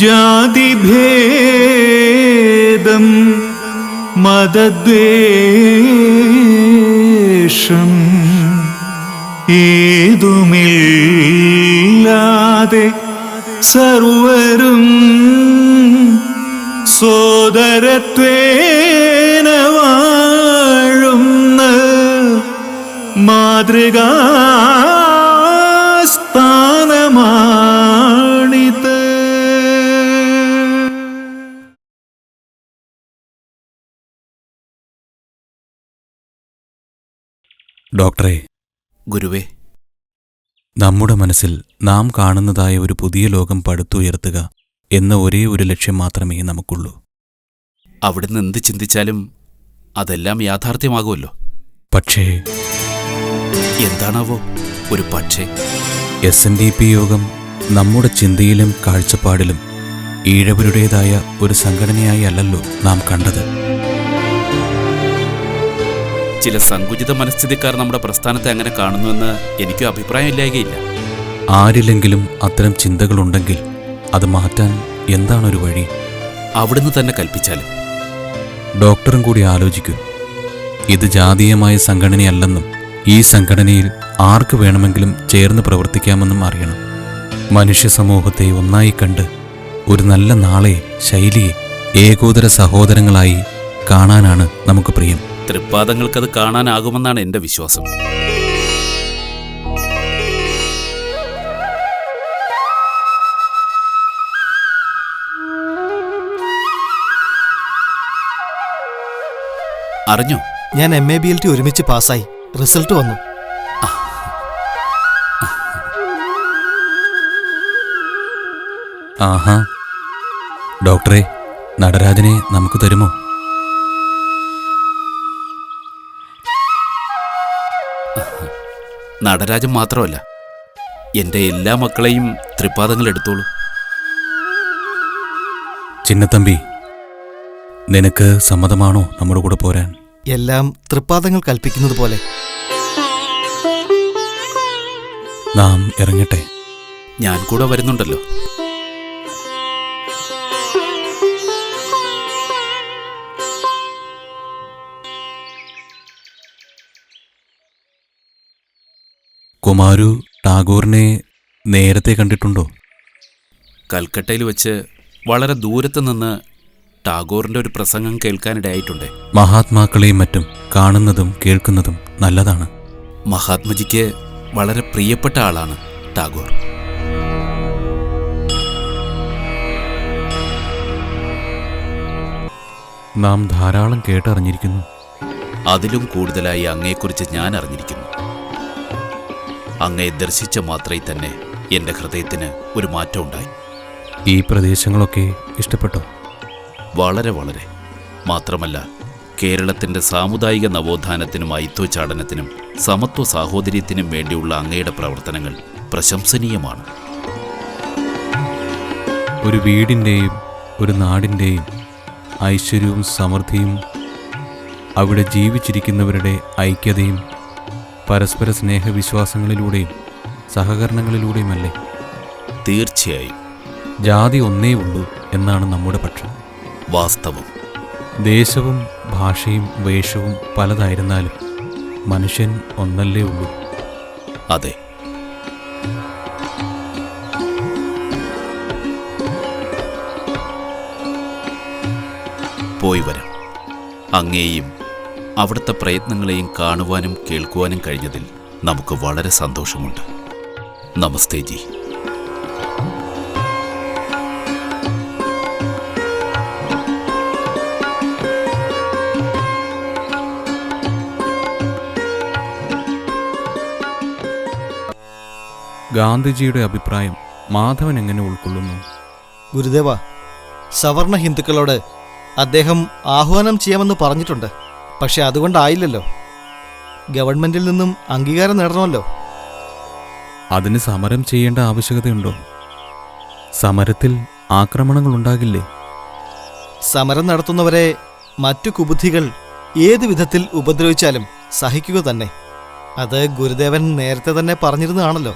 ജാതിഭേദം മതദ്വേഷം ഏതുമില്ലാതെ സർവരും സോദരത്വേന വാഴുന്ന മാതൃകാ ഡോക്ടറെ ഗുരുവേ. നമ്മുടെ മനസ്സിൽ നാം കാണുന്നതായ ഒരു പുതിയ ലോകം പടുത്തുയർത്തുക എന്ന ഒരേ ഒരു ലക്ഷ്യം മാത്രമേ നമുക്കുള്ളൂ. അവിടുന്ന് എന്ത് ചിന്തിച്ചാലും അതെല്ലാം യാഥാർത്ഥ്യമാകുമല്ലോ. പക്ഷേ എന്താണാവോ ഒരു പക്ഷേ? എസ് എൻ ഡി പി യോഗം നമ്മുടെ ചിന്തയിലും കാഴ്ചപ്പാടിലും ഈഴവരുടേതായ ഒരു സംഘടനയായി അല്ലല്ലോ നാം കണ്ടത്. ചില സങ്കുചിത മനസ്ഥിതിക്കാർ നമ്മുടെ പ്രസ്ഥാനത്തെ അങ്ങനെ കാണുന്നുവെന്ന് എനിക്കും അഭിപ്രായമില്ലായകയില്ല. ആരിലെങ്കിലും അത്തരം ചിന്തകളുണ്ടെങ്കിൽ അത് മാറ്റാൻ എന്താണൊരു വഴി? അവിടുന്ന് തന്നെ കൽപ്പിച്ചാലും. ഡോക്ടറും കൂടി ആലോചിക്കൂ. ഇത് ജാതീയമായ സംഘടനയല്ലെന്നും ഈ സംഘടനയിൽ ആർക്ക് വേണമെങ്കിലും ചേർന്ന് പ്രവർത്തിക്കാമെന്നും അറിയണം. മനുഷ്യ സമൂഹത്തെ ഒന്നായി കണ്ട് ഒരു നല്ല നാളെ ശൈലിയെ ഏകോദര സഹോദരങ്ങളായി കാണാനാണ് നമുക്ക് പ്രിയം. തൃപ്പാദങ്ങൾക്കത് കാണാനാകുമെന്നാണ് എന്റെ വിശ്വാസം. അറിഞ്ഞോ? ഞാൻ M A B L T ഒരുമിച്ച് പാസ്സായി. റിസൾട്ട് വന്നു. ആഹാ. ഡോക്ടറെ നടരാജനെ നമുക്ക് തരുമോ? നടരാജൻ മാത്രമല്ല എന്റെ എല്ലാ മക്കളെയും ത്രിപാദങ്ങൾ എടുത്തോളൂ. ചിന്നത്തമ്പി നിനക്ക് സമ്മതമാണോ നമ്മുടെ കൂടെ പോരാൻ? എല്ലാം ത്രിപാദങ്ങൾ കൽപ്പിക്കുന്നത് പോലെ. നാം ഇറങ്ങട്ടെ. ഞാൻ കൂടെ വരുന്നുണ്ടല്ലോ. കുമാരു ടാഗോറിനെ നേരത്തെ കണ്ടിട്ടുണ്ടോ? കൽക്കട്ടയിൽ വെച്ച് വളരെ ദൂരത്ത് നിന്ന് ടാഗോറിന്റെ ഒരു പ്രസംഗം കേൾക്കാനിടയായിട്ടുണ്ട്. മഹാത്മാക്കളെയും മറ്റും കാണുന്നതും കേൾക്കുന്നതും നല്ലതാണ്. മഹാത്മജിക്ക് വളരെ പ്രിയപ്പെട്ട ആളാണ് ടാഗോർ. നാം ധാരാളം കേട്ടറിഞ്ഞിരിക്കുന്നു. അതിലും കൂടുതലായി അങ്ങയെക്കുറിച്ച് ഞാൻ അറിഞ്ഞിരിക്കുന്നു അങ്ങയെ ദർശിച്ച മാത്രേ തന്നെ എന്റെ ഹൃദയത്തിന് ഒരു മാറ്റം ഉണ്ടായി. ഈ പ്രദേശങ്ങളൊക്കെ ഇഷ്ടപ്പെട്ടോ? വളരെ വളരെ. മാത്രമല്ല കേരളത്തിന്റെ സാമുദായിക നവോത്ഥാനത്തിനും ഐത്വചാടനത്തിനും സമത്വ സാഹോദര്യത്തിനും വേണ്ടിയുള്ള അങ്ങയുടെ പ്രവർത്തനങ്ങൾ പ്രശംസനീയമാണ്. ഒരു വീടിന്റെയും ഒരു നാടിന്റെയും ഐശ്വര്യവും സമൃദ്ധിയും അവിടെ ജീവിച്ചിരിക്കുന്നവരുടെ ഐക്യതയും പരസ്പര സ്നേഹവിശ്വാസങ്ങളിലൂടെയും സഹകരണങ്ങളിലൂടെയുമല്ലേ? തീർച്ചയായും. ജാതി ഒന്നേ ഉള്ളൂ എന്നാണ് നമ്മുടെ പക്ഷം. വാസ്തവം. ദേശവും ഭാഷയും വേഷവും പലതായിരുന്നാലും മനുഷ്യൻ ഒന്നല്ലേ ഉള്ളൂ. അതെ. പോയി വരാം. അങ്ങയെയും അവിടുത്തെ പ്രയത്നങ്ങളെയും കാണുവാനും കേൾക്കുവാനും കഴിഞ്ഞതിൽ നമുക്ക് വളരെ സന്തോഷമുണ്ട്. നമസ്തേ ജി. ഗാന്ധിജിയുടെ അഭിപ്രായം മാധവൻ എങ്ങനെ ഉൾക്കൊള്ളുന്നു? ഗുരുദേവ സവർണ ഹിന്ദുക്കളോട് അദ്ദേഹം ആഹ്വാനം ചെയ്യാമെന്ന് പറഞ്ഞിട്ടുണ്ട്. പക്ഷെ അതുകൊണ്ടായില്ലല്ലോ. ഗവൺമെന്റിൽ നിന്നും അംഗീകാരം നേടണമല്ലോ. അതിന് സമരം ചെയ്യേണ്ട ആവശ്യകതയുണ്ടോ? സമരത്തിൽ ആക്രമണങ്ങൾ ഉണ്ടാകില്ലേ? സമരം നടത്തുന്നവരെ മറ്റു കുബുദ്ധികൾ ഏതു വിധത്തിൽ ഉപദ്രവിച്ചാലും സഹിക്കുക തന്നെ. അത് ഗുരുദേവൻ നേരത്തെ തന്നെ പറഞ്ഞിരുന്നതാണല്ലോ.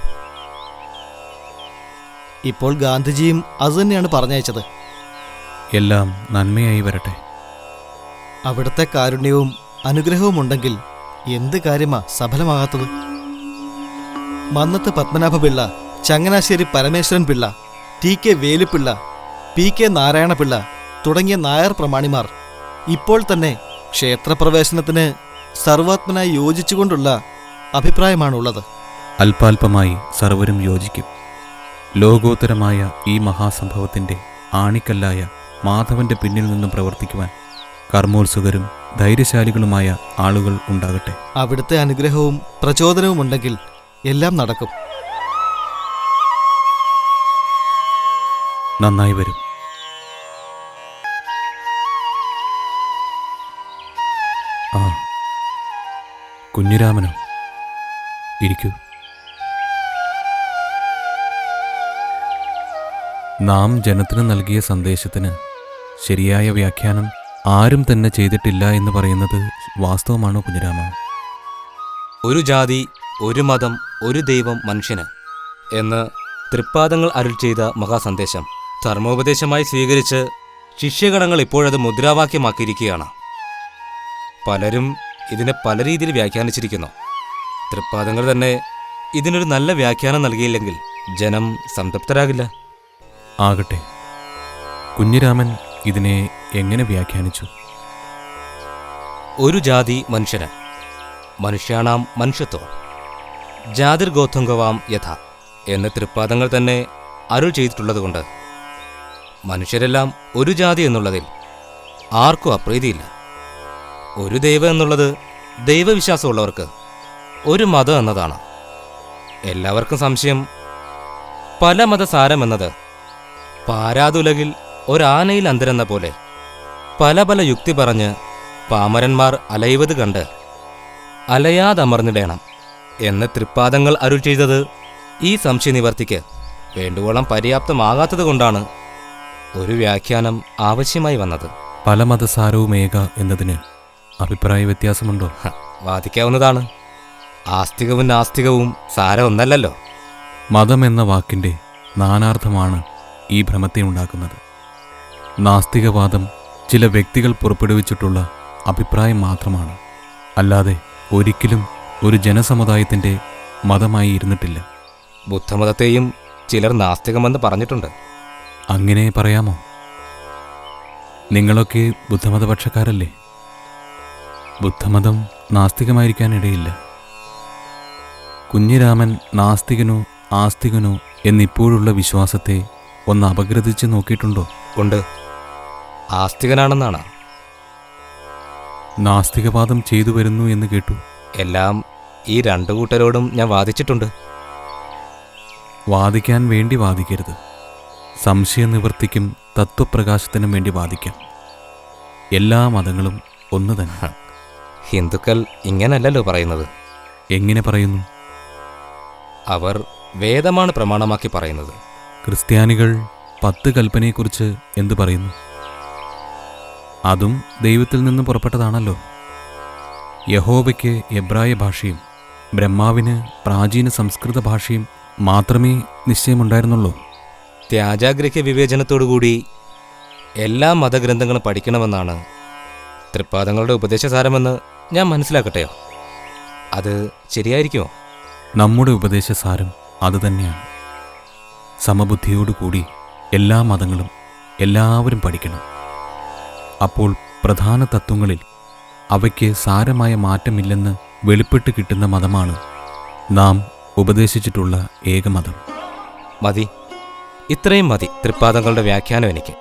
ഇപ്പോൾ ഗാന്ധിജിയും അതുതന്നെയാണ് പറഞ്ഞയച്ചത്. എല്ലാം നന്മയായി വരട്ടെ. അവിടുത്തെ കാരുണ്യവും അനുഗ്രഹവും ഉണ്ടെങ്കിൽ എന്ത് കാര്യമാ സഫലമാകാത്തത്? Mannath Padmanabha Pillai Changanassery Parameswaran Pillai T K Velupillai P K Narayanapillai തുടങ്ങിയ നായർ പ്രമാണിമാർ ഇപ്പോൾ തന്നെ ക്ഷേത്രപ്രവേശനത്തിന് സർവാത്മനായി യോജിച്ചുകൊണ്ടുള്ള അഭിപ്രായമാണുള്ളത്. അല്പാൽപമായി സർവരും യോജിക്കും. ലോകോത്തരമായ ഈ മഹാസംഭവത്തിന്റെ ആണിക്കല്ലായ മാധവന്റെ പിന്നിൽ നിന്നും പ്രവർത്തിക്കുവാൻ കർമ്മോത്സുകരും ധൈര്യശാലികളുമായ ആളുകൾ ഉണ്ടാകട്ടെ. അവിടുത്തെ അനുഗ്രഹവും പ്രചോദനവും ഉണ്ടെങ്കിൽ എല്ലാം നടക്കും. നന്നായി വരും. ആ കുഞ്ഞിരാമനോ ഇരിക്കൂ. നാം ജനത്തിന് നൽകിയ സന്ദേശത്തിന് ശരിയായ വ്യാഖ്യാനം ആരും തന്നെ ചെയ്തിട്ടില്ല എന്ന് പറയുന്നത് വാസ്തവമാണോ കുഞ്ഞിരാമ? ഒരു ജാതി ഒരു മതം ഒരു ദൈവം മനുഷ്യന് എന്ന് തൃപ്പാദങ്ങൾ അരുൾ ചെയ്ത മഹാസന്ദേശം ധർമ്മോപദേശമായി സ്വീകരിച്ച് ശിഷ്യഗണങ്ങൾ ഇപ്പോഴത് മുദ്രാവാക്യമാക്കിയിരിക്കുകയാണ്. പലരും ഇതിനെ പല രീതിയിൽ വ്യാഖ്യാനിച്ചിരിക്കുന്നു. തൃപ്പാദങ്ങൾ തന്നെ ഇതിനൊരു നല്ല വ്യാഖ്യാനം നൽകിയില്ലെങ്കിൽ ജനം സംതൃപ്തരാകില്ല. ആകട്ടെ. കുഞ്ഞിരാമൻ ഇതിനെ എങ്ങനെ വ്യാഖ്യാനിച്ചു? ഒരു ജാതി മനുഷ്യന് മനുഷ്യാണാം മനുഷ്യത്വം. ഗോതംഗവാം യഥ എന്ന തൃപ്പാദങ്ങൾ തന്നെ അരുൾ ചെയ്തിട്ടുള്ളതുകൊണ്ട് മനുഷ്യരെല്ലാം ഒരു ജാതി എന്നുള്ളതിൽ ആർക്കും അപ്രീതിയില്ല. ഒരു ദൈവം എന്നുള്ളത് ദൈവവിശ്വാസമുള്ളവർക്ക് ഒരു മതം എന്നതാണ്. എല്ലാവർക്കും സംശയം. പല മതസാരം എന്നത് പാരാതുലകിൽ ഒരാനയിൽ അന്തരെന്ന പോലെ പല പല യുക്തി പറഞ്ഞ് പാമരന്മാർ അലയുവത് കണ്ട് അലയാതമർന്നിടേണം എന്ന് തൃപ്പാദങ്ങൾ അരുൾ ചെയ്തത് ഈ സംശയനിവർത്തിക്ക് വേണ്ടുവോളം പര്യാപ്തമാകാത്തത് കൊണ്ടാണ് ഒരു വ്യാഖ്യാനം ആവശ്യമായി വന്നത്. പല മതസാരവും ഏക എന്നതിന് അഭിപ്രായ വ്യത്യാസമുണ്ടോ? വാദിക്കാവുന്നതാണ്. ആസ്തികവും നാസ്തികവും സാരം ഒന്നല്ലല്ലോ മതം എന്ന വാക്കിന്റെ നാനാർത്ഥമാണ് ഈ ഭ്രമത്തെ ഉണ്ടാക്കുന്നത്. നാസ്തികവാദം ചില വ്യക്തികൾ പുറപ്പെടുവിച്ചിട്ടുള്ള അഭിപ്രായം മാത്രമാണ്. അല്ലാതെ ഒരിക്കലും ഒരു ജനസമുദായത്തിന്റെ മതമായി ഇരുന്നിട്ടില്ല. ബുദ്ധമതത്തെയും ചിലർ നാസ്തികമെന്ന് പറഞ്ഞിട്ടുണ്ട്. അങ്ങനെ പറയാമോ? നിങ്ങളൊക്കെ ബുദ്ധമതപക്ഷക്കാരല്ലേ? ബുദ്ധമതം നാസ്തികമായിരിക്കാനിടയില്ല. കുഞ്ഞിരാമൻ നാസ്തികനോ ആസ്തികനോ എന്നിപ്പോഴുള്ള വിശ്വാസത്തെ ഒന്ന് അപഗ്രഥിച്ച് നോക്കിയിട്ടുണ്ടോ? ഉണ്ട്. ആസ്തികനാണെന്നാണ്. നാസ്തികവാദം ചെയ്തു വരുന്നു എന്ന് കേട്ടു. എല്ലാം ഈ രണ്ടു കൂട്ടരോടും ഞാൻ വാദിച്ചിട്ടുണ്ട്. വാദിക്കാൻ വേണ്ടി വാദിക്കരുത്. സംശയനിവൃത്തിക്കും തത്വപ്രകാശത്തിനും വേണ്ടി വാദിക്കാം. എല്ലാ മതങ്ങളും ഒന്ന് തന്നെ. ഹിന്ദുക്കൾ ഇങ്ങനല്ലല്ലോ പറയുന്നത്. എങ്ങനെ പറയുന്നു? അവർ വേദമാണ് പ്രമാണമാക്കി പറയുന്നത്. ക്രിസ്ത്യാനികൾ പത്ത് കൽപ്പനയെക്കുറിച്ച് എന്തു പറയുന്നു? അതും ദൈവത്തിൽ നിന്ന് പുറപ്പെട്ടതാണല്ലോ. യഹോവയ്ക്ക് എബ്രായ ഭാഷയും ബ്രഹ്മാവിന് പ്രാചീന സംസ്കൃത ഭാഷയും മാത്രമേ നിശ്ചയമുണ്ടായിരുന്നുള്ളൂ. ത്യാജാഗ്രഹ്യ വിവേചനത്തോടുകൂടി എല്ലാ മതഗ്രന്ഥങ്ങളും പഠിക്കണമെന്നാണ് തൃപ്പാദങ്ങളുടെ ഉപദേശസാരമെന്ന് ഞാൻ മനസ്സിലാക്കട്ടെയോ? അത് ശരിയായിരിക്കുമോ? നമ്മുടെ ഉപദേശസാരം അതുതന്നെയാണ് സമബുദ്ധിയോടുകൂടി എല്ലാ മതങ്ങളും എല്ലാവരും പഠിക്കണം. അപ്പോൾ പ്രധാന തത്വങ്ങളിൽ അവയ്ക്ക് സാരമായ മാറ്റമില്ലെന്ന് വെളിപ്പെട്ട് കിട്ടുന്ന മതമാണ് നാം ഉപദേശിച്ചിട്ടുള്ള ഏകമതം. മതി. ഇത്രയും മതി തൃപ്പാദങ്ങളുടെ വ്യാഖ്യാനം എനിക്ക്.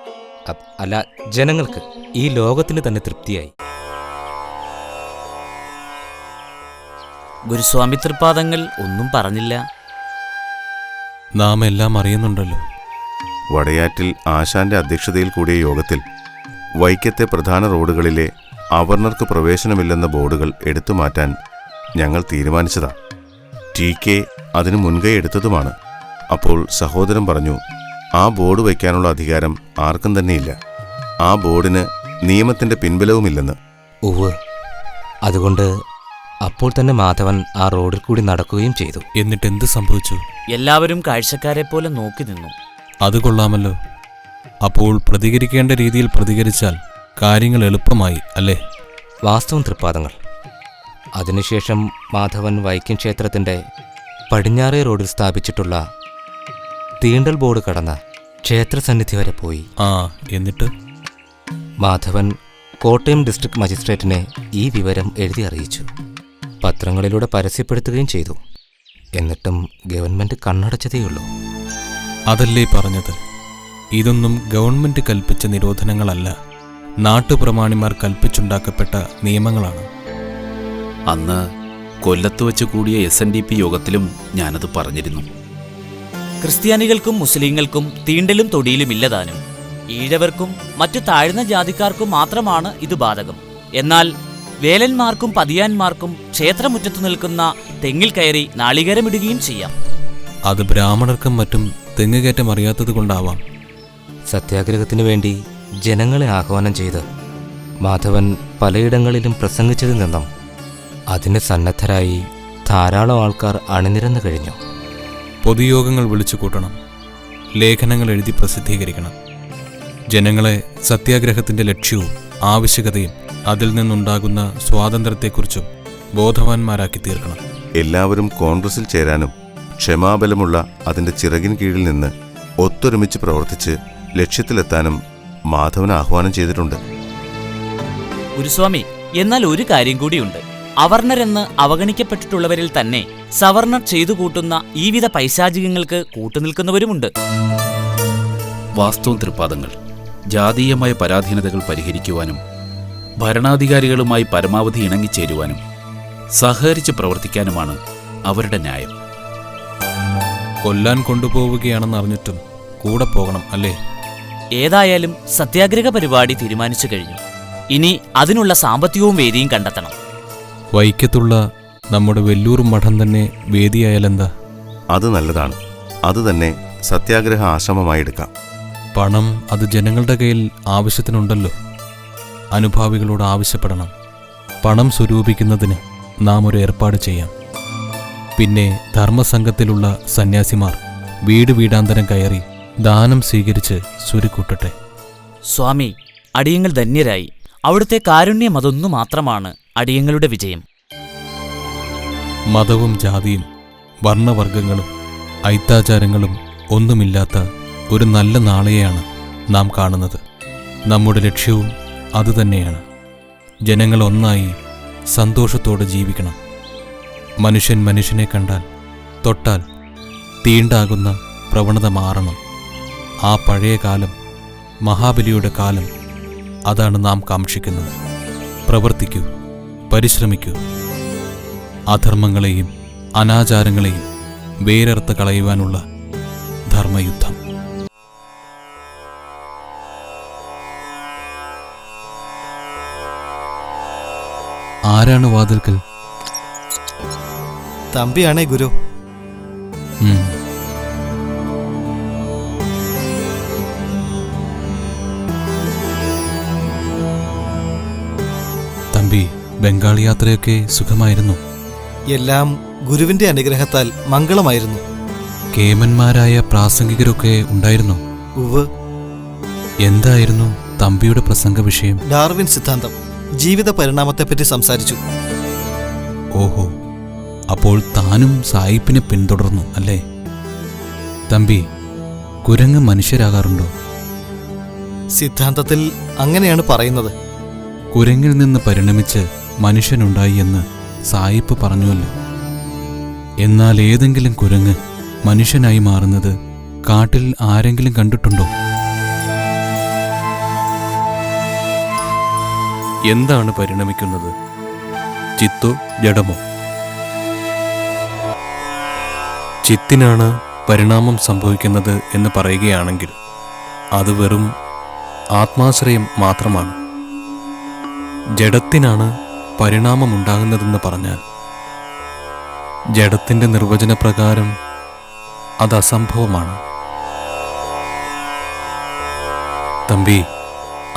അല്ല ജനങ്ങൾക്ക് ഈ ലോകത്തിന് തന്നെ തൃപ്തിയായി. ഗുരുസ്വാമി തൃപ്പാദങ്ങൾ ഒന്നും പറഞ്ഞില്ല. നാം എല്ലാം അറിയുന്നുണ്ടല്ലോ. വടയാറ്റിൽ ആശാന്റെ അധ്യക്ഷതയിൽ കൂടിയ യോഗത്തിൽ വൈക്കത്തെ പ്രധാന റോഡുകളിലെ അവർണർക്ക് പ്രവേശനമില്ലെന്ന ബോർഡുകൾ എടുത്തു മാറ്റാൻ ഞങ്ങൾ തീരുമാനിച്ചതാ. ടി കെ അതിന് മുൻകൈ എടുത്തതുമാണ്. അപ്പോൾ സഹോദരൻ പറഞ്ഞു ആ ബോർഡ് വയ്ക്കാനുള്ള അധികാരം ആർക്കും തന്നെയില്ല. ആ ബോർഡിന് നിയമത്തിന്റെ പിൻബലവുമില്ലെന്ന്. ഉവ് അതുകൊണ്ട് അപ്പോൾ തന്നെ മാധവൻ ആ റോഡിൽ കൂടി നടക്കുകയും ചെയ്തു. എന്നിട്ട് എന്ത് സംഭവിച്ചു? എല്ലാവരും കാഴ്ചക്കാരെ പോലെ നോക്കി നിന്നു. അത് കൊള്ളാമല്ലോ. അപ്പോൾ പ്രതികരിക്കേണ്ട രീതിയിൽ പ്രതികരിച്ചാൽ കാര്യങ്ങൾ എളുപ്പമായി അല്ലേ? വാസ്തവം തൃപ്പാദങ്ങൾ. അതിനുശേഷം മാധവൻ വൈക്കം ക്ഷേത്രത്തിന്റെ പടിഞ്ഞാറേ റോഡിൽ സ്ഥാപിച്ചിട്ടുള്ള തീണ്ടൽ ബോർഡ് കടന്ന് ക്ഷേത്രസന്നിധി വരെ പോയി. ആ എന്നിട്ട്? മാധവൻ കോട്ടയം ഡിസ്ട്രിക്ട് മജിസ്ട്രേറ്റിനെ ഈ വിവരം എഴുതി അറിയിച്ചു. പത്രങ്ങളിലൂടെ പരസ്യപ്പെടുത്തുകയും ചെയ്തു. എന്നിട്ടും ഗവൺമെന്റ് കണ്ണടച്ചതേയുള്ളൂ. അതല്ലേ പറഞ്ഞത്? ഇതൊന്നും ഗവൺമെന്റ് കൽപ്പിച്ച നിരോധനങ്ങളല്ല. നാട്ടുപ്രമാണിമാർ കൽപ്പിച്ചുണ്ടാക്കപ്പെട്ട നിയമങ്ങളാണ്. അന്ന് കൊല്ലത്ത് വെച്ച് കൂടിയ എസ് എൻ ഡി പി യോഗത്തിലും ഞാനത് പറഞ്ഞിരുന്നു. ക്രിസ്ത്യാനികൾക്കും മുസ്ലിങ്ങൾക്കും തീണ്ടലും തൊടിയിലും ഇല്ലതാനും ഈഴവർക്കും മറ്റു താഴ്ന്ന ജാതിക്കാർക്കും മാത്രമാണ് ഇത് ബാധകം. എന്നാൽ വേലന്മാർക്കും പതിയാന്മാർക്കും ക്ഷേത്രമുറ്റത്ത് നിൽക്കുന്ന തെങ്ങിൽ കയറി നാളികേരമിടുകയും ചെയ്യാം. അത് ബ്രാഹ്മണർക്കും മറ്റും തെങ്ങുകയറ്റം അറിയാത്തത് കൊണ്ടാവാം. സത്യാഗ്രഹത്തിനു വേണ്ടി ജനങ്ങളെ ആഹ്വാനം ചെയ്ത് മാധവൻ പലയിടങ്ങളിലും പ്രസംഗിച്ചതിൽ നിന്നും അതിന് സന്നദ്ധരായി ധാരാളം ആൾക്കാർ അണിനിരന്നു കഴിഞ്ഞു. പൊതുയോഗങ്ങൾ വിളിച്ചു കൂട്ടണം. ലേഖനങ്ങൾ എഴുതി പ്രസിദ്ധീകരിക്കണം. ജനങ്ങളെ സത്യാഗ്രഹത്തിന്റെ ലക്ഷ്യവും ആവശ്യകതയും അതിൽ നിന്നുണ്ടാകുന്ന സ്വാതന്ത്ര്യത്തെക്കുറിച്ചും ബോധവാന്മാരാക്കി തീർക്കണം. എല്ലാവരും കോൺഗ്രസിൽ ചേരാനും ക്ഷമാബലമുള്ള അതിന്റെ ചിറകിൻ കീഴിൽ നിന്ന് ഒത്തൊരുമിച്ച് പ്രവർത്തിച്ച് ലക്ഷ്യത്തിലെത്താനും മാധവൻ ആഹ്വാനം ചെയ്തിട്ടുണ്ട്. ഗുരുസ്വാമി എന്നാൽ ഒരു കാര്യം കൂടിയുണ്ട്. അവർണരെന്ന് അവഗണിക്കപ്പെട്ടിട്ടുള്ളവരിൽ തന്നെ സവർണർ ചെയ്തു കൂട്ടുന്ന ഈ വിധ പൈശാചികങ്ങൾക്ക് കൂട്ടുനിൽക്കുന്നവരുമുണ്ട്. വാസ്തവ തൃപ്പാദങ്ങൾ ജാതീയമായ പരാധീനതകൾ പരിഹരിക്കുവാനും ഭരണാധികാരികളുമായി പരമാവധി ഇണങ്ങിച്ചേരുവാനും സഹകരിച്ച് പ്രവർത്തിക്കാനുമാണ് അവരുടെ ന്യായം. കൊല്ലാൻ കൊണ്ടുപോവുകയാണെന്ന് അറിഞ്ഞിട്ടും കൂടെ പോകണം അല്ലേ? ഏതായാലും സത്യാഗ്രഹ പരിപാടി തീരുമാനിച്ചു കഴിഞ്ഞു. ഇനി അതിനുള്ള സാമ്പത്തികവും വേദിയും കണ്ടെത്തണം. വൈക്കത്തുള്ള നമ്മുടെ വെല്ലൂർ മഠം തന്നെ വേദിയായാലെന്താ അത് നല്ലതാണ്. അത് തന്നെ സത്യാഗ്രഹ ആശ്രമമായി എടുക്കാം. പണം അത് ജനങ്ങളുടെ കയ്യിൽ ആവശ്യത്തിനുണ്ടല്ലോ. അനുഭാവികളോട് ആവശ്യപ്പെടണം. പണം സ്വരൂപിക്കുന്നതിന് നാം ഒരു ഏർപ്പാട് ചെയ്യാം. പിന്നെ ധർമ്മസംഘത്തിലുള്ള സന്യാസിമാർ വീട് വീടാന്തരം കയറി ദാനം സ്വീകരിച്ച് സ്വരുക്കൂട്ടട്ടെ. സ്വാമി അടിയങ്ങൾ ധന്യരായി. അവിടുത്തെ കാരുണ്യം അതൊന്നു മാത്രമാണ് അടിയങ്ങളുടെ വിജയം. മതവും ജാതിയും വർണവർഗങ്ങളും ഐത്താചാരങ്ങളും ഒന്നുമില്ലാത്ത ഒരു നല്ല നാളെയാണ് നാം കാണുന്നത്. നമ്മുടെ ലക്ഷ്യവും അതുതന്നെയാണ് ജനങ്ങൾ ഒന്നായി സന്തോഷത്തോടെ ജീവിക്കണം. മനുഷ്യൻ മനുഷ്യനെ കണ്ടാൽ തൊട്ടാൽ തീണ്ടാകുന്ന പ്രവണത മാറണം. ആ പഴയ കാലം മഹാബലിയുടെ കാലം അതാണ് നാം കാക്ഷിക്കുന്നത്. പ്രവർത്തിക്കൂ പരിശ്രമിക്കൂ. അധർമ്മങ്ങളെയും അനാചാരങ്ങളെയും വേരർത്ത് കളയുവാനുള്ള ധർമ്മയുദ്ധം. ആരാണ് വാതിൽക്കൽ? തമ്പിയാണേ ഗുരു. ബംഗാൾ യാത്രയൊക്കെ സുഖമായിരുന്നു. എല്ലാം ഗുരുവിന്റെ അനുഗ്രഹത്താൽ മംഗളമായിരുന്നു. കേമന്മാരായ പ്രാസംഗികരൊക്കെ ഉണ്ടായിരുന്നു. ഉവ് എന്തായിരുന്നു തമ്പിയുടെ പ്രസംഗ വിഷയം ഡാർവിൻ സിദ്ധാന്തം ജീവിത പരിണാമത്തെപ്പറ്റി സംസാരിച്ചു. ഓഹോ അപ്പോൾ താനും സായിപ്പിനെ പിന്തുടർന്നു അല്ലേ? തമ്പി കുരങ്ങ് മനുഷ്യരാകാറുണ്ടോ? സിദ്ധാന്തത്തിൽ അങ്ങനെയാണ് പറയുന്നത്. കുരങ്ങിൽ നിന്ന് പരിണമിച്ച് മനുഷ്യനുണ്ടായി എന്ന് സായിപ്പ് പറഞ്ഞുവല്ലോ. എന്നാൽ ഏതെങ്കിലും കുരങ്ങ് മനുഷ്യനായി മാറുന്നത് കാട്ടിൽ ആരെങ്കിലും കണ്ടിട്ടുണ്ടോ? എന്താണ് പരിണമിക്കുന്നത്? ചിത്തോ ജഡമോ? ചിത്തിനാണ് പരിണാമം സംഭവിക്കുന്നത് എന്ന് പറയുകയാണെങ്കിൽ അത് വെറും ആത്മാശ്രയം മാത്രമാണ്. ജഡത്തിനാണ് പരിണാമമുണ്ടാകുന്നതെന്ന് പറഞ്ഞാൽ ജഡത്തിന്റെ നിർവചനപ്രകാരം അത് അസംഭവമാണ്. തമ്പി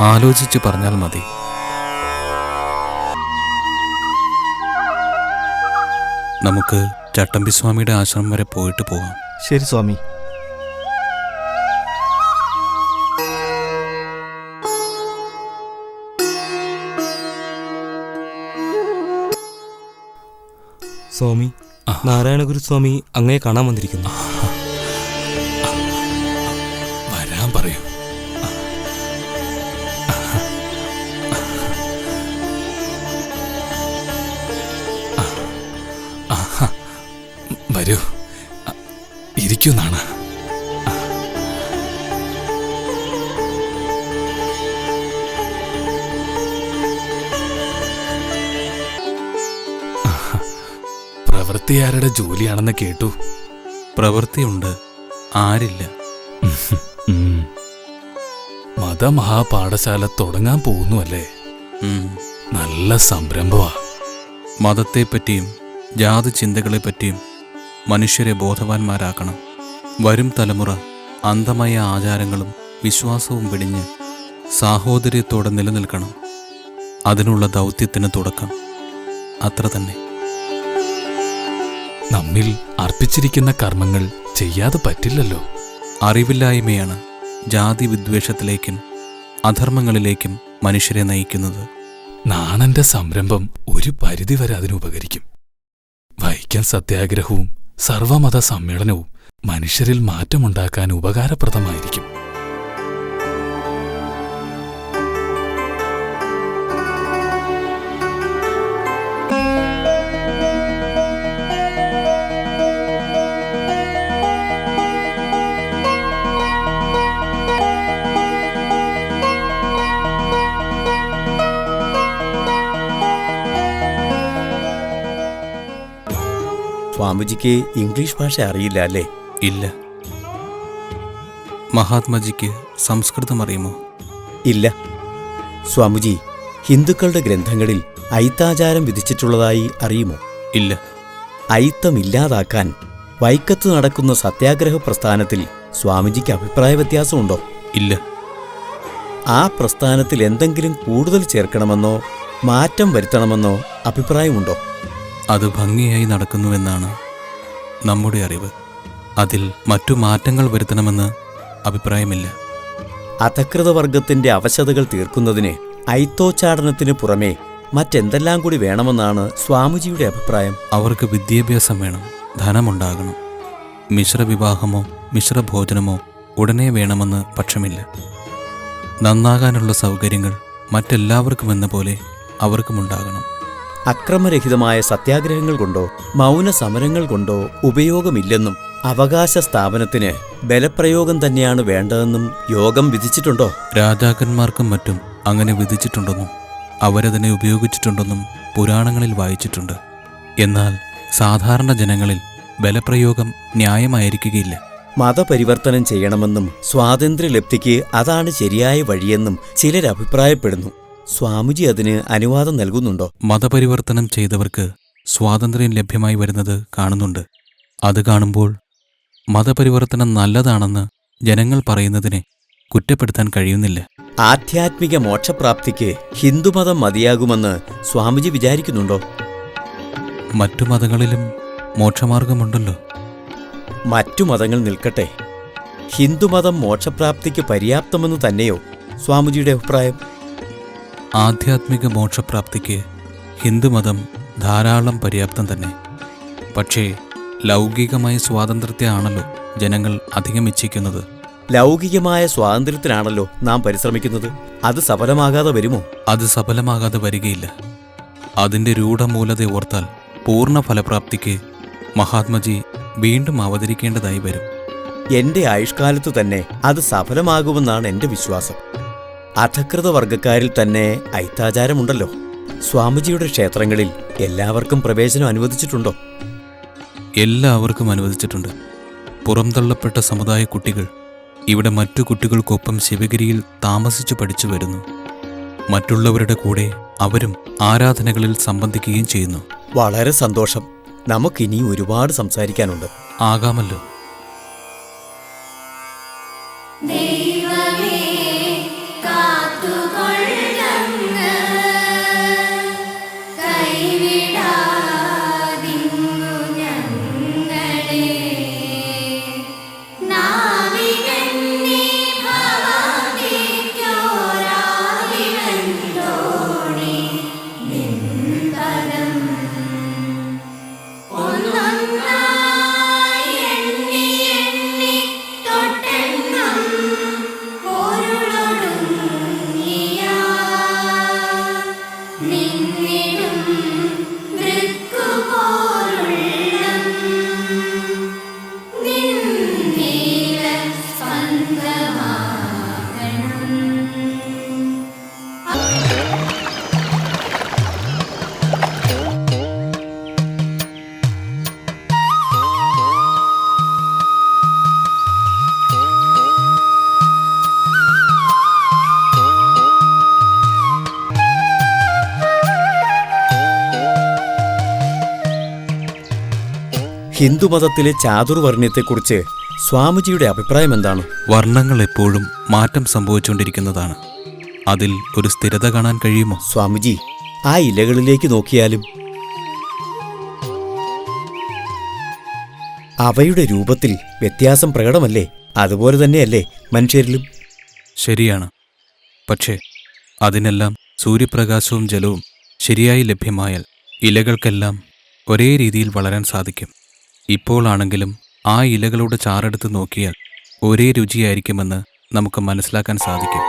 ആലോചിച്ച് പറഞ്ഞാൽ മതി. നമുക്ക് ചട്ടമ്പി സ്വാമിയുടെ ആശ്രമം വരെ പോയിട്ട് പോകാം. ശരി സ്വാമി. സ്വാമി നാരായണ ഗുരുസ്വാമി അങ്ങയെ കാണാൻ വന്നിരിക്കുന്നു. വരാൻ പറയൂ. വരൂ. ഇരിക്കൂ നാണ പ്രവൃത്തിയാരുടെ ജോലിയാണെന്ന് കേട്ടു. പ്രവൃത്തിയുണ്ട് ആരില്ല. മതമഹാപാഠശാല തുടങ്ങാൻ പോകുന്നു അല്ലേ. നല്ല സംരംഭമാ. മതത്തെപ്പറ്റിയും ജാതി ചിന്തകളെപ്പറ്റിയും മനുഷ്യരെ ബോധവാന്മാരാക്കണം. വരും തലമുറ അന്ധമായ ആചാരങ്ങളും വിശ്വാസവും വെടിഞ്ഞ് സാഹോദര്യത്തോടെ നിലനിൽക്കണം. അതിനുള്ള ദൗത്യത്തിന് തുടക്കം. അത്ര തന്നെ. നമ്മിൽ അർപ്പിച്ചിരിക്കുന്ന കർമ്മങ്ങൾ ചെയ്യാതെ പറ്റില്ലല്ലോ. അറിവില്ലായ്മയാണ് ജാതി വിദ്വേഷത്തിലേക്കും അധർമ്മങ്ങളിലേക്കും മനുഷ്യരെ നയിക്കുന്നത്. നാണന്റെ സംരംഭം ഒരു പരിധിവരെ അതിനുപകരിക്കും വൈക്കം സത്യാഗ്രഹവും സർവമത സമ്മേളനവും മനുഷ്യരിൽ മാറ്റമുണ്ടാക്കാൻ ഉപകാരപ്രദമായിരിക്കും. സ്വാമിജിക്ക് ഇംഗ്ലീഷ് ഭാഷ അറിയില്ല അല്ലേ? ഇല്ല. മഹാത്മജിക്ക് സംസ്കൃതം അറിയുമോ? ഇല്ല. സ്വാമിജി ഹിന്ദുക്കളുടെ ഗ്രന്ഥങ്ങളിൽ ഐത്താചാരം വിധിച്ചിട്ടുള്ളതായി അറിയുമോ? ഇല്ല. ഐത്തം ഇല്ലാതാക്കാൻ വൈക്കത്ത് നടക്കുന്ന സത്യാഗ്രഹ പ്രസ്ഥാനത്തിൽ സ്വാമിജിക്ക് അഭിപ്രായ വ്യത്യാസമുണ്ടോ? ഇല്ല. ആ പ്രസ്ഥാനത്തിൽ എന്തെങ്കിലും കൂടുതൽ ചേർക്കണമെന്നോ മാറ്റം വരുത്തണമെന്നോ അഭിപ്രായമുണ്ടോ? അത് ഭംഗിയായി നടക്കുന്നുവെന്നാണ് നമ്മുടെ അറിവ്. അതിൽ മറ്റു മാറ്റങ്ങൾ വരുത്തണമെന്ന് അഭിപ്രായമില്ല. അധകൃതവർഗത്തിന്റെ അവശതകൾ തീർക്കുന്നതിന് ഐത്തോച്ചാടനത്തിന് പുറമേ മറ്റെന്തെല്ലാം കൂടി വേണമെന്നാണ് സ്വാമിജിയുടെ അഭിപ്രായം. അവർക്ക് വിദ്യാഭ്യാസം വേണം ധനമുണ്ടാകണം. മിശ്രവിവാഹമോ മിശ്രഭോജനമോ ഉടനെ വേണമെന്ന് പക്ഷമില്ല. നന്നാകാനുള്ള സൗകര്യങ്ങൾ മറ്റെല്ലാവർക്കും എന്ന പോലെ അവർക്കുമുണ്ടാകണം. അക്രമരഹിതമായ സത്യാഗ്രഹങ്ങൾ കൊണ്ടോ മൗന സമരങ്ങൾ കൊണ്ടോ ഉപയോഗമില്ലെന്നും അവകാശ സ്ഥാപനത്തിന് ബലപ്രയോഗം തന്നെയാണ് വേണ്ടതെന്നും യോഗം വിധിച്ചിട്ടുണ്ടോ? രാജാക്കന്മാർക്കും മറ്റും അങ്ങനെ വിധിച്ചിട്ടുണ്ടെന്നും അവരതിനെ ഉപയോഗിച്ചിട്ടുണ്ടെന്നും പുരാണങ്ങളിൽ വായിച്ചിട്ടുണ്ട്. എന്നാൽ സാധാരണ ജനങ്ങളിൽ ബലപ്രയോഗം ന്യായമായിരിക്കുകയില്ല. മതപരിവർത്തനം ചെയ്യണമെന്നും സ്വാതന്ത്ര്യലബ്ധിക്ക് അതാണ് ശരിയായ വഴിയെന്നും ചിലർ അഭിപ്രായപ്പെടുന്നു സ്വാമിജി അതിന് അനുവാദം നൽകുന്നുണ്ടോ? മതപരിവർത്തനം ചെയ്തവർക്ക് സ്വാതന്ത്ര്യം ലഭ്യമായി വരുന്നത് കാണുന്നുണ്ട്. അത് കാണുമ്പോൾ മതപരിവർത്തനം നല്ലതാണെന്ന് ജനങ്ങൾ പറയുന്നതിനെ കുറ്റപ്പെടുത്താൻ കഴിയുന്നില്ല. ആധ്യാത്മിക മോക്ഷപ്രാപ്തിക്ക് ഹിന്ദുമതം മതിയാകുമെന്ന് സ്വാമിജി വിചാരിക്കുന്നുണ്ടോ? മറ്റു മതങ്ങളിലും മോക്ഷമാർഗമുണ്ടല്ലോ. മറ്റു മതങ്ങൾ നിൽക്കട്ടെ. ഹിന്ദുമതം മോക്ഷപ്രാപ്തിക്ക് പര്യാപ്തമെന്ന് തന്നെയോ സ്വാമിജിയുടെ അഭിപ്രായം? ആധ്യാത്മിക മോക്ഷപ്രാപ്തിക്ക് ഹിന്ദുമതം ധാരാളം പര്യാപ്തം തന്നെ. പക്ഷേ ലൗകികമായ സ്വാതന്ത്ര്യത്തെയാണല്ലോ ജനങ്ങൾ അധികം ഇച്ഛിക്കുന്നത്. ലൗകികമായ സ്വാതന്ത്ര്യത്തിനാണല്ലോ നാം പരിശ്രമിക്കുന്നത്. അത് സഫലമാകാതെ വരുമോ? അത് സഫലമാകാതെ വരികയില്ല. അതിന്റെ രൂഢമൂലത ഓർത്താൽ പൂർണ ഫലപ്രാപ്തിക്ക് മഹാത്മജി വീണ്ടും അവതരിക്കേണ്ടതായി വരും. എന്റെ ആയുഷ്കാലത്തു തന്നെ അത് സഫലമാകുമെന്നാണ് എന്റെ വിശ്വാസം. അധകൃത വർഗക്കാരിൽ തന്നെ ഐത്താചാരമുണ്ടല്ലോ സ്വാമിജിയുടെ ക്ഷേത്രങ്ങളിൽ എല്ലാവർക്കും പ്രവേശനം അനുവദിച്ചിട്ടുണ്ടോ? എല്ലാവർക്കും അനുവദിച്ചിട്ടുണ്ട്. പുറംതള്ളപ്പെട്ട സമുദായ കുട്ടികൾ ഇവിടെ മറ്റു കുട്ടികൾക്കൊപ്പം ശിവഗിരിയിൽ താമസിച്ചു പഠിച്ചു വരുന്നു. മറ്റുള്ളവരുടെ കൂടെ അവരും ആരാധനകളിൽ സംബന്ധിക്കുകയും ചെയ്യുന്നു. വളരെ സന്തോഷം. നമുക്കിനി ഒരുപാട് സംസാരിക്കാനുണ്ട്. ആകാമല്ലോ. ഹിന്ദുമതത്തിലെ ചാതുർവർണയത്തെക്കുറിച്ച് സ്വാമിജിയുടെ അഭിപ്രായം എന്താണ് വർണങ്ങൾ എപ്പോഴും മാറ്റം സംഭവിച്ചുകൊണ്ടിരിക്കുന്നതാണ്. അതിൽ ഒരു സ്ഥിരത കാണാൻ കഴിയുമോ? സ്വാമിജി ആ ഇലകളിലേക്ക് നോക്കിയാലും അവയുടെ രൂപത്തിൽ വ്യത്യാസം പ്രകടമല്ലേ? അതുപോലെ തന്നെയല്ലേ മനുഷ്യരിലും? ശരിയാണ്. പക്ഷേ അതിനെല്ലാം സൂര്യപ്രകാശവും ജലവും ശരിയായി ലഭ്യമായാൽ ഇലകൾക്കെല്ലാം ഒരേ രീതിയിൽ വളരാൻ സാധിക്കും. ഇപ്പോളാണെങ്കിലും ആ ഇലകളുടെ ചാറെടുത്ത് നോക്കിയാൽ ഒരേ രുചിയായിരിക്കുമെന്ന് നമുക്ക് മനസ്സിലാക്കാൻ സാധിക്കും.